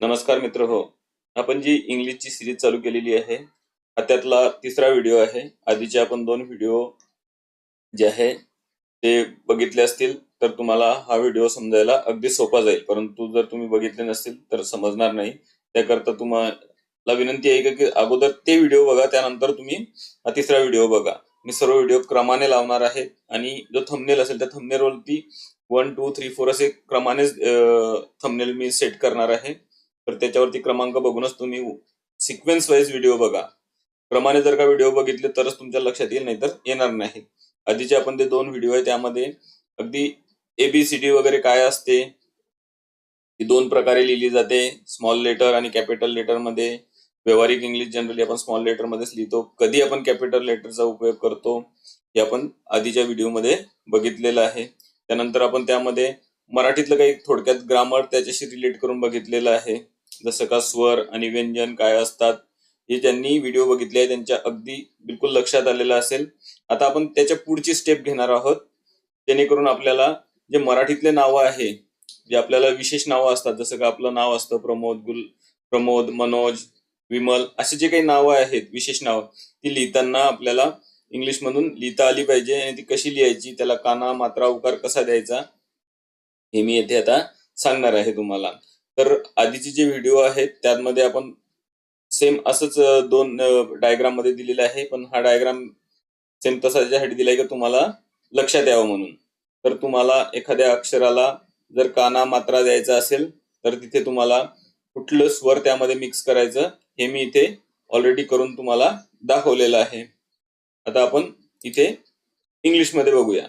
नमस्कार मित्र हो. आपण जी इंग्लिशची सिरीज चालू केलेली आहे हा त्यातला तिसरा व्हिडिओ आहे. आधीचे आपण दोन व्हिडिओ जे आहे ते बघितले असतील तर तुम्हाला हा व्हिडिओ समजायला अगदी सोपा जाईल. परंतु जर तुम्ही बघितले नसतील तर समजणार नाही. त्याकरता तुम्हाला विनंती आहे की अगोदर ते व्हिडिओ बघा त्यानंतर तुम्ही हा तिसरा व्हिडिओ बघा. मी सर्व व्हिडिओ क्रमाने लावणार आहे आणि जो थंबनेल असेल त्या थंबनेलवरती वन टू थ्री फोर असे क्रमाने थंबनेल मी सेट करणार आहे. तर त्याच्यावरती क्रमांक बघूनच तुम्ही सिक्वेन्स वाईज व्हिडिओ बघा. क्रमाने जर का व्हिडिओ बघितले तरच तुमच्या लक्षात येईल नाहीतर येणार नाही. आधीचे आपण ते दोन व्हिडिओ आहे त्यामध्ये अगदी एबीसीडी वगैरे काय असते ती दोन प्रकारे लिहिली जाते. स्मॉल लेटर आणि कॅपिटल लेटरमध्ये व्यवहारिक इंग्लिश जनरली आपण स्मॉल लेटर मध्येच लिहितो. कधी आपण कॅपिटल लेटरचा उपयोग करतो हे आपण आधीच्या व्हिडिओमध्ये बघितलेलं आहे. त्यानंतर आपण त्यामध्ये मराठीतलं काही थोडक्यात ग्रामर त्याच्याशी रिलेट करून बघितलेलं आहे. जसं का स्वर आणि व्यंजन काय असतात हे ज्यांनी व्हिडिओ बघितले त्यांच्या अगदी बिलकुल लक्षात आलेलं असेल. आता आपण त्याच्या पुढची स्टेप घेणार आहोत. जेणेकरून आपल्याला जे मराठीतले नावं आहे जे आपल्याला विशेष नावं असतात जसं का आपलं नाव असतं प्रमोद गुल प्रमोद मनोज विमल असे जे काही नावं आहेत विशेष नावं ती लिहिताना आपल्याला इंग्लिश मधून लिहिता आली पाहिजे आणि ती कशी लिहायची त्याला काना मात्रा उकार कसा द्यायचा हे मी येथे आता सांगणार आहे तुम्हाला. तर आधीचे जे व्हिडिओ आहेत त्यामध्ये आपण सेम असंच दोन डायग्राममध्ये दिलेला आहे. पण हा डायग्राम सेम तसा त्याच्यासाठी दिलाय की तुम्हाला लक्षात यावं म्हणून. तर तुम्हाला एखाद्या अक्षराला जर काना मात्रा द्यायचा असेल तर तिथे तुम्हाला कुठलं स्वर त्यामध्ये मिक्स करायचं हे मी इथे ऑलरेडी करून तुम्हाला दाखवलेलं आहे. आता आपण इथे इंग्लिशमध्ये बघूया.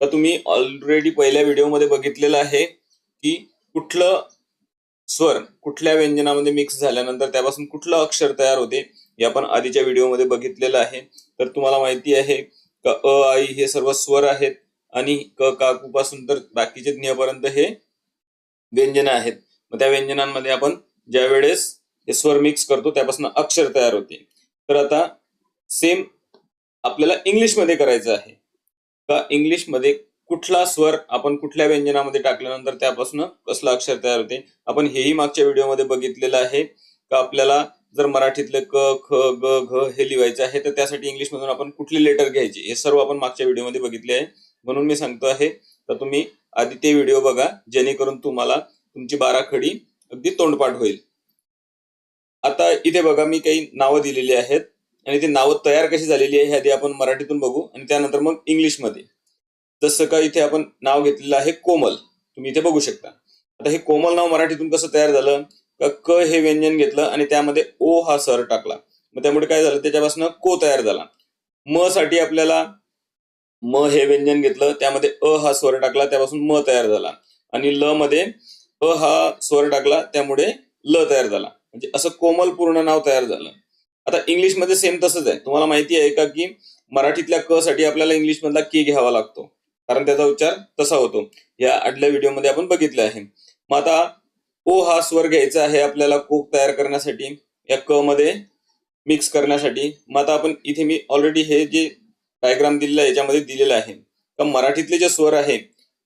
तर तुम्ही ऑलरेडी पहिल्या व्हिडिओमध्ये बघितलेलं आहे की कुठलं स्वर कुठल्या व्यंजनामध्ये मिक्स झाल्यानंतर त्यापासून कुठलं अक्षर तयार होते हे आपण आधीच्या व्हिडिओमध्ये बघितलेलं आहे. तर तुम्हाला माहिती आहे का अ आई हे सर्व स्वर आहेत आणि क काकू पासून तर बाकीचे ज्ञपर्यंत हे व्यंजन आहेत. मग त्या व्यंजनांमध्ये आपण ज्या वेळेस हे स्वर मिक्स करतो त्यापासून अक्षर तयार होते. तर आता सेम आपल्याला इंग्लिशमध्ये करायचं आहे. का इंग्लिशमध्ये कुठला स्वर आपण कुठल्या व्यंजनामध्ये टाकल्यानंतर त्यापासून कसलं अक्षर तयार होते आपण हेही मागच्या व्हिडिओमध्ये बघितलेलं आहे. का आपल्याला जर मराठीतले क ख ग घ हे लिहायचं आहे तर त्यासाठी इंग्लिश मधून आपण कुठली लेटर घ्यायची हे सर्व आपण मागच्या व्हिडिओमध्ये बघितले आहे. म्हणून मी सांगतो आहे तर तुम्ही आधी ते व्हिडिओ बघा जेणेकरून तुम्हाला तुमची बाराखडी अगदी तोंडपाठ होईल. आता इथे बघा मी काही नावं दिलेली आहेत आणि ती नावं तयार कशी झालेली आहे हे आधी आपण मराठीतून बघू आणि त्यानंतर मग इंग्लिशमध्ये. जसं का इथे आपण नाव घेतलेलं आहे कोमल. तुम्ही इथे बघू शकता. आता हे कोमल नाव मराठीतून कसं तयार झालं? का क हे व्यंजन घेतलं आणि त्यामध्ये ओ हा सर टाकला. मग त्यामुळे काय झालं? त्याच्यापासून को तयार झाला. म साठी आपल्याला म हे व्यंजन घेतलं त्यामध्ये अ हा स्वर टाकला त्यापासून म तयार झाला. आणि ल मध्ये अ हा स्वर टाकला त्यामुळे ल तयार झाला. म्हणजे असं कोमल पूर्ण नाव तयार झालं. आता इंग्लिशमध्ये सेम तसंच आहे. तुम्हाला माहिती आहे का की मराठीतल्या क साठी आपल्याला इंग्लिश मधला के घ्यावा लागतो. कारण त्याचा उच्चार तसा होतो. या आदल्या व्हिडिओमध्ये आपण बघितलं आहे. मग आता ओ हा स्वर घ्यायचा आहे आपल्याला कोक तयार करण्यासाठी. या क मध्ये मिक्स करण्यासाठी. मग आता आपण इथे मी ऑलरेडी हे जे डायग्राम दिलेलं आहे याच्यामध्ये दिलेलं आहे. का मराठीतले जे स्वर आहे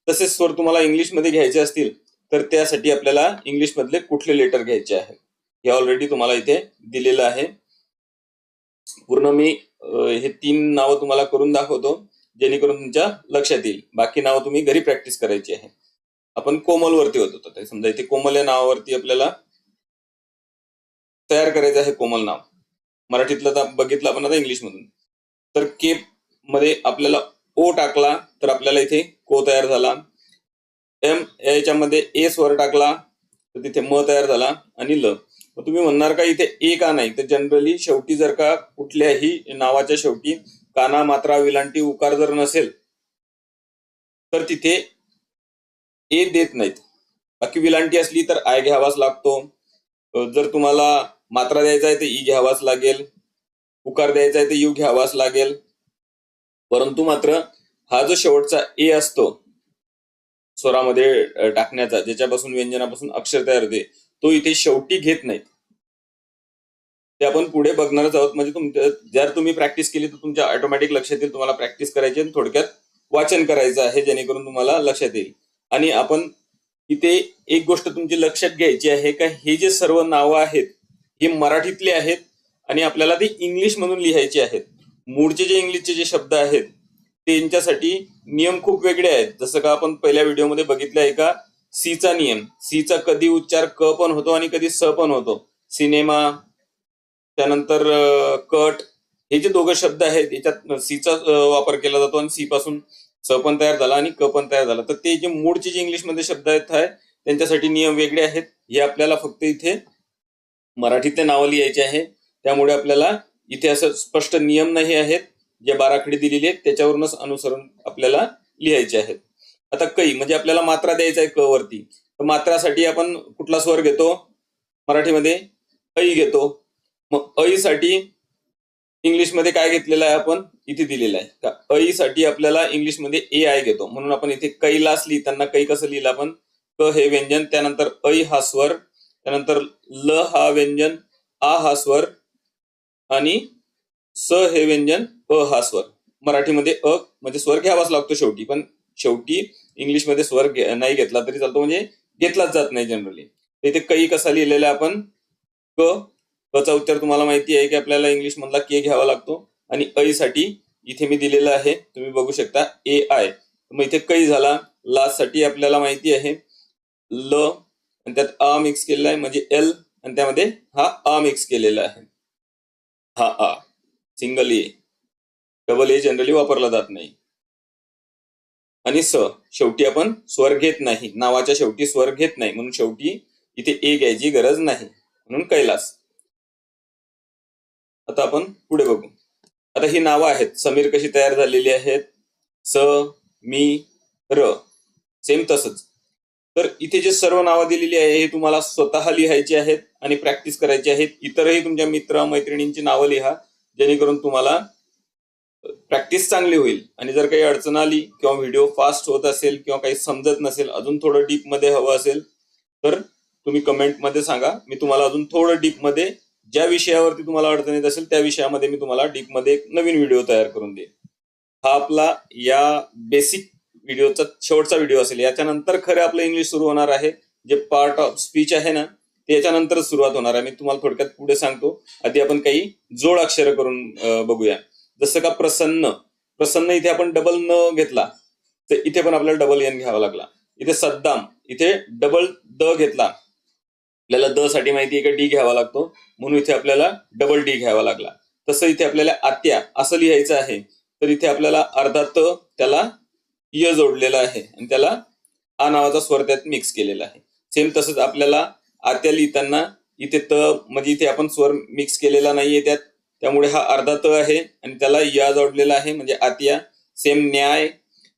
तसेच स्वर तुम्हाला इंग्लिशमध्ये घ्यायचे असतील तर त्यासाठी आपल्याला इंग्लिश मधले कुठले लेटर घ्यायचे आहे? हे ऑलरेडी तुम्हाला इथे दिलेलं आहे. पूर्ण मी हे तीन नावं तुम्हाला करून दाखवतो. जेणेकरून तुमच्या लक्षात येईल. बाकी नावं तुम्ही घरी प्रॅक्टिस करायची आहे. आपण कोमलवरती होत होतो समजा इथे कोमल या नावावरती आपल्याला तयार करायचं आहे कोमल नाव. मराठीतलं तर बघितलं आपण आता इंग्लिश मधून तर के मध्ये आपल्याला ओ टाकला तर आपल्याला इथे को तयार झाला. एम याच्यामध्ये ए स्वर टाकला तर तिथे म तयार झाला आणि ल. तुम्ही म्हणणार का इथे ए का नाही? तर जनरली शेवटी जर का कुठल्याही नावाच्या शेवटी काना मात्रा विलांटी उकार जर नसेल तर तिथे ए देत नाहीत. बाकी विलांटी असली तर आय घ्यावाच लागतो. जर तुम्हाला मात्रा द्यायचा आहे तर ई घ्यावाच लागेल. उकार द्यायचा आहे तर यू घ्यावाच लागेल. परंतु मात्र हा जो शेवटचा ए असतो स्वरामध्ये टाकण्याचा ज्याच्यापासून व्यंजनापासून अक्षर तयार होते तो इथे शेवटी घेत नाहीत. ते आपण पुढे बघणारच आहोत. म्हणजे तुमच्या जर तुम्ही प्रॅक्टिस केली तर तुमच्या ऑटोमॅटिक लक्षात येईल तुम्हाला प्रॅक्टिस करायची आणि थोडक्यात वाचन करायचं आहे जेणेकरून तुम्हाला लक्षात येईल. आणि आपण इथे एक गोष्ट तुमची लक्षात घ्यायची आहे का हे जे सर्व नावं आहेत हे मराठीतले आहेत आणि आपल्याला ते इंग्लिश मधून लिहायचे आहेत. मूळचे जे इंग्लिशचे जे शब्द आहेत त्यांच्यासाठी नियम खूप वेगळे आहेत. जसं का आपण पहिल्या व्हिडिओमध्ये बघितलं आहे का सीचा नियम. सीचा कधी उच्चार क पण होतो आणि कधी स पण होतो. सिनेमा त्यानंतर कट हे जे दोघं शब्द आहेत याच्यात सीचा वापर केला जातो आणि सी पासून स पण तयार झाला आणि क पण तयार झाला. तर ते जे मूळचे जे इंग्लिशमध्ये शब्द आहेत आहे, त्यांच्यासाठी नियम वेगळे आहेत. हे आपल्याला फक्त इथे मराठीतले नावं लिहायचे आहे. त्यामुळे आपल्याला इथे असं स्पष्ट नियम नाही आहेत जे बाराखडी दिलेली आहेत त्याच्यावरूनच अनुसरून आपल्याला लिहायचे आहेत. आता कै म्हणजे आपल्याला मात्रा द्यायचा आहे क वरती. तर मात्रासाठी आपण कुठला स्वर घेतो? मराठीमध्ये ऐ घेतो. मग ऐ साठी इंग्लिशमध्ये काय घेतलेलं आहे आपण? इथे दिलेलं आहे. अईसाठी साठी आपल्याला इंग्लिशमध्ये ए आय घेतो. म्हणून आपण इथे कैलास लिहिताना कै कसं लिहिलं आपण? क हे व्यंजन त्यानंतर ऐ हा स्वर त्यानंतर ल हा व्यंजन आ हा स्वर आणि स हे व्यंजन अ हा स्वर. मराठीमध्ये अ म्हणजे स्वर घ्यावाच लागतो शेवटी पण शेवटी इंग्लिशमध्ये स्वर नाही घेतला तरी चालतो म्हणजे घेतलाच जात नाही जनरली इथे कै कसा लिहिलेला आहे आपण? क कचा उच्चार तुम्हाला माहिती आहे की आपल्याला इंग्लिश मधला के घ्यावा लागतो. आणि ऐ साठी इथे मी दिलेलं आहे. तुम्ही बघू शकता ए आय मग इथे कै झाला. लास्टसाठी आपल्याला माहिती आहे. ल आणि त्यात आ मिक्स केलेला आहे. म्हणजे एल आणि त्यामध्ये हा आ मिक्स केलेला आहे. हा आ single A double A generally वापरला जात नाही. आणि स शेवटी आपण स्वर घेत नाही. नावाच्या शेवटी स्वर घेत नाही. म्हणून शेवटी इथे ए घ्यायची गरज नाही. म्हणून कैलास. आता आपण पुढे बघू. आता ही नावं आहेत. समीर कशी तयार झालेली आहेत? स मी र. सेम तसंच. तर इथे जे सर्व नावं दिलेली आहे हे तुम्हाला स्वतः लिहायची आहेत आणि प्रॅक्टिस करायची आहेत. इतरही तुमच्या मित्र मैत्रिणींची नावं लिहा जेणेकरून तुम्हाला प्रॅक्टिस चांगली होईल. आणि जर काही अडचण आली किंवा व्हिडिओ फास्ट होत असेल किंवा काही समजत नसेल अजून थोडं डीपमध्ये हवं असेल तर तुम्ही कमेंटमध्ये सांगा. मी तुम्हाला अजून थोडं डीपमध्ये ज्या विषयावरती तुम्हाला अडचण येत असेल त्या विषयामध्ये मी तुम्हाला डीपमध्ये एक नवीन व्हिडिओ तयार करून देईन. हा आपला या बेसिक व्हिडिओचा शेवटचा व्हिडिओ असेल. याच्यानंतर खरं आपलं इंग्लिश सुरू होणार आहे. जे पार्ट ऑफ स्पीच आहे ना त्याच्यानंतरच सुरुवात होणार आहे. मी तुम्हाला थोडक्यात पुढे सांगतो. आधी आपण काही जोड अक्षर करून बघूया. जसं का प्रसन्न. प्रसन्न इथे आपण डबल न घेतला तर इथे पण आपल्याला डबल एन घ्यावा लागला. इथे सद्दाम. इथे डबल द घेतला. आपल्याला द साठी माहिती आहे का? डी घ्यावा लागतो. म्हणून इथे आपल्याला डबल डी घ्यावा लागला. तसं इथे आपल्याला आत्या असं लिहायचं आहे. तर इथे आपल्याला अर्धा त त्याला य जोडलेला आहे. आणि त्याला आ नावाचा स्वर त्यात मिक्स केलेला आहे. सेम तसंच आपल्याला आत्या लिहिताना इथे त म्हणजे इथे आपण स्वर मिक्स केलेला नाहीये त्यात. त्यामुळे हा अर्धा त आहे आणि त्याला या जोडलेला आहे म्हणजे आत्या. सेम न्याय.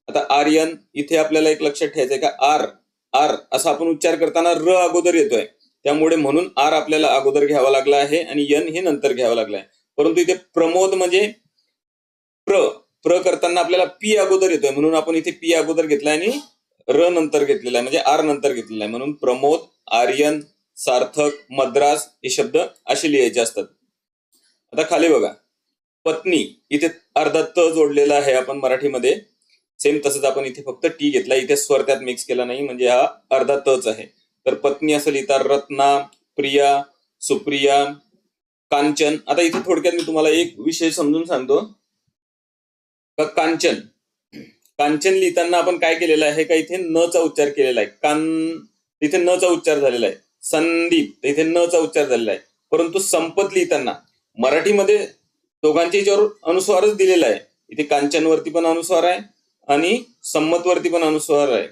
आता आर्यन इथे आपल्याला एक लक्षात ठेवायचं आहे का? आर आर असा आपण उच्चार करताना र अगोदर येतोय. त्यामुळे म्हणून आर आपल्याला अगोदर घ्यावा लागला आहे आणि यन हे नंतर घ्यावं लागलं आहे. परंतु इथे प्रमोद म्हणजे प्र प्र करताना आपल्याला पी अगोदर येतोय. म्हणून आपण इथे पी अगोदर घेतलाय आणि र नंतर घेतलेला आहे. म्हणजे आर नंतर घेतलेला आहे. म्हणून प्रमोद आर्यन सार्थक मद्रास हे शब्द असे लिहायचे असतात. आता खाली बघा. पत्नी इथे अर्धा त जोडलेला आहे आपण मराठीमध्ये. सेम तसंच आपण इथे फक्त टी घेतला. इथे स्वर त्यात मिक्स केला नाही. म्हणजे हा अर्धा तच आहे. तर पत्नी असं लिहितात रत्ना प्रिया सुप्रिया कांचन. आता इथे थोडक्यात मी तुम्हाला एक विषय समजून सांगतो. का कांचन? कांचन लिहिताना आपण काय केलेलं आहे? का इथे न चा उच्चार केलेला आहे? कान इथे न चा उच्चार झालेला आहे. संदीप इथे न चा उच्चार झालेला आहे. परंतु संपत लिहिताना मराठीमध्ये दोघांच्या याच्यावर अनुस्वारच दिलेला आहे. इथे कांचनवरती पण अनुस्वार आहे आणि संमतवरती पण अनुस्वार आहे.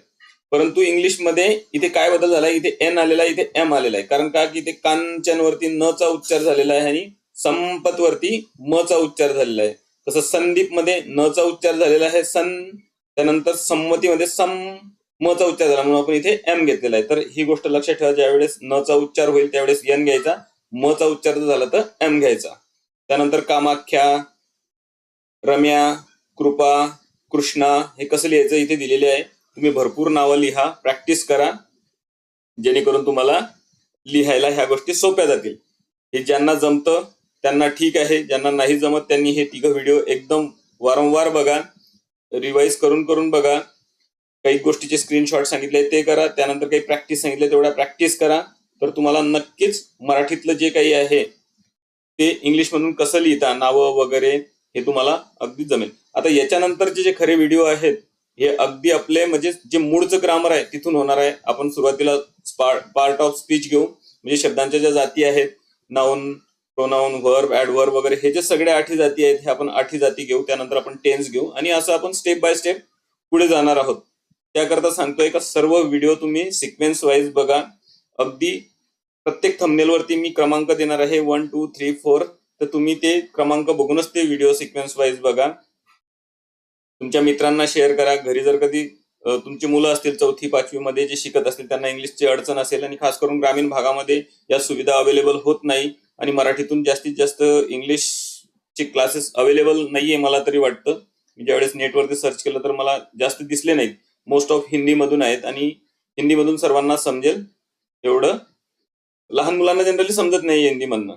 परंतु इंग्लिशमध्ये इथे काय बदल झालाय? इथे एन आलेला आहे इथे एम आलेला आहे. कारण का? की इथे कांचनवरती न चा उच्चार झालेला आहे आणि संपतवरती म चा उच्चार झालेला आहे. तसं संदीपमध्ये न चा उच्चार झालेला आहे सन त्यानंतर संमतीमध्ये सम म चा उच्चार झाला. म्हणून आपण इथे एम घेतलेला आहे. तर ही गोष्ट लक्षात ठेवा ज्यावेळेस न चा उच्चार होईल त्यावेळेस एन घ्यायचा. म चा उच्चार झाला तर एम घ्यायचा. त्यानंतर कामाख्या रम्या कृपा कृष्णा हे कसं लिहायचं? इथे दिलेले आहे. तुम्ही भरपूर नावं लिहा प्रॅक्टिस करा जेणेकरून तुम्हाला लिहायला ह्या गोष्टी सोप्या जातील. हे ज्यांना जमतं त्यांना ठीक आहे. ज्यांना नाही जमत त्यांनी हे तिघं व्हिडिओ एकदम वारंवार बघा. रिवाईज करून करून बघा. काही गोष्टीचे स्क्रीनशॉट सांगितले ते करा. त्यानंतर काही प्रॅक्टिस सांगितले तेवढ्या प्रॅक्टिस करा. तर तुम्हाला नक्कीच मराठीतलं जे काही आहे ते इंग्लिश मधून कसं लिहिता नावं वगैरे हे तुम्हाला अगदी जमेल. आता याच्यानंतरचे जे खरे व्हिडिओ आहेत हे अगदी आपले म्हणजे जे मूळचं ग्रामर आहे तिथून होणार आहे. आपण सुरुवातीला पार्ट ऑफ स्पीच घेऊ. म्हणजे शब्दांच्या ज्या जाती आहेत नाऊन प्रोनाऊन व्हर्ब ऍडवर्ब वगैरे हे जे सगळे आठी जाती आहेत हे आपण आठी जाती घेऊ. त्यानंतर आपण टेन्स घेऊ. आणि असं आपण स्टेप बाय स्टेप पुढे जाणार आहोत. त्याकरता सांगतोय का सर्व व्हिडिओ तुम्ही सिक्वेन्स वाईज बघा. अगदी प्रत्येक थंबनेलवरती वरती मी क्रमांक देणार आहे. वन टू थ्री फोर तर तुम्ही ते क्रमांक बघूनच ते व्हिडिओ सिक्वेन्स वाईज बघा. तुमच्या मित्रांना शेअर करा. घरी जर कधी तुमची मुलं असतील चौथी पाचवी मध्ये जे शिकत असतील त्यांना इंग्लिशची अडचण असेल आणि खास करून ग्रामीण भागामध्ये या सुविधा अवेलेबल होत नाही आणि मराठीतून जास्तीत जास्त इंग्लिशचे क्लासेस अवेलेबल नाहीये मला तरी वाटतं. मी ज्यावेळेस नेटवरती सर्च केलं तर मला जास्त दिसले नाहीत. मोस्ट ऑफ हिंदीमधून आहेत आणि हिंदीमधून सर्वांना समजेल एवढं. लहान मुलांना जनरली समजत नाही हिंदीमधनं.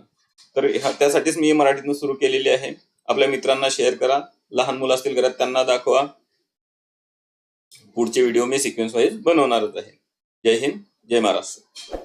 तर त्यासाठीच मी मराठीतून सुरू केलेली आहे. आपल्या मित्रांना शेअर करा. लहान मुलं असतील घरात त्यांना दाखवा. पुढचे व्हिडिओ मी सिक्वेन्स वाईज बनवणारच आहे. जय हिंद जय महाराष्ट्र.